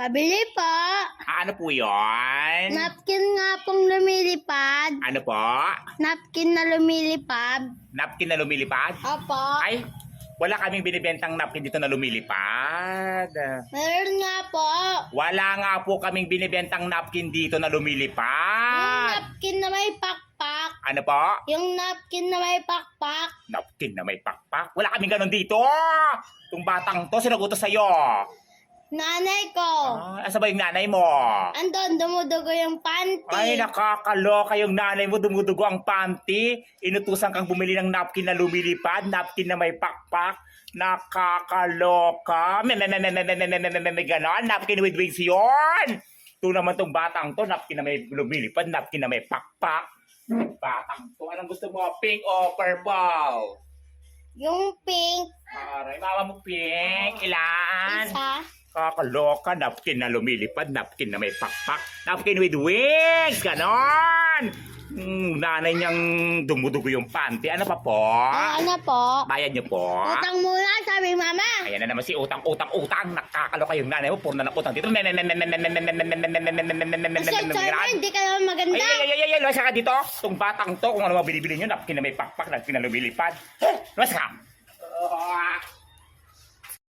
Pabili po. Ah, ano po yun? Napkin nga pong lumilipad. Ano po? Napkin na lumilipad. Napkin na lumilipad? Opo. Ay, wala kaming binibentang napkin dito na lumilipad. Meron nga po. Wala nga po kaming binibentang napkin dito na Yung lumilipad. napkin na may pakpak. Ano po? Yung napkin na may pakpak. Napkin na may pakpak. Wala kaming ganun dito. Itong batang to, sinagutos sa'yo. Nanay ko. Ah, asa ba yung nanay mo? Andon, dumudugo yung panty. Ay, nakakaloka yung nanay mo, dumudugo ang panty. Inutusan kang bumili ng napkin na lumilipad, napkin na may pakpak. Nakakaloka. May, may, may, may, may, may, may, may, may, may, ganon. Napkin with wings yun. Ito naman tong batang to, napkin na may lumilipad, napkin na may pakpak. Batang to, anong gusto mo? Pink o purple? Yung pink. Aray, mama mo pink. Ilan? Isa. Kakaloka, napkin na lumilipad, napkin na may pakpak, napkin with wings, ganon! Mm, nanay niyang dumudugo yung panty. Ano pa po? Ah, ano po? Bayad niyo po? Utang muna, sabi mama. Ayan na naman si utang, utang, utang. Nakakaloka yung nanay mo, puro na ng utang dito. Sir, sir, hindi ka naman maganda. Ay, ay, ay, ay, ay, luwas ka dito. Itong batang to, kung ano mabili-bili niyo, napkin na may pakpak, napkin na lumilipad. Luwas ka!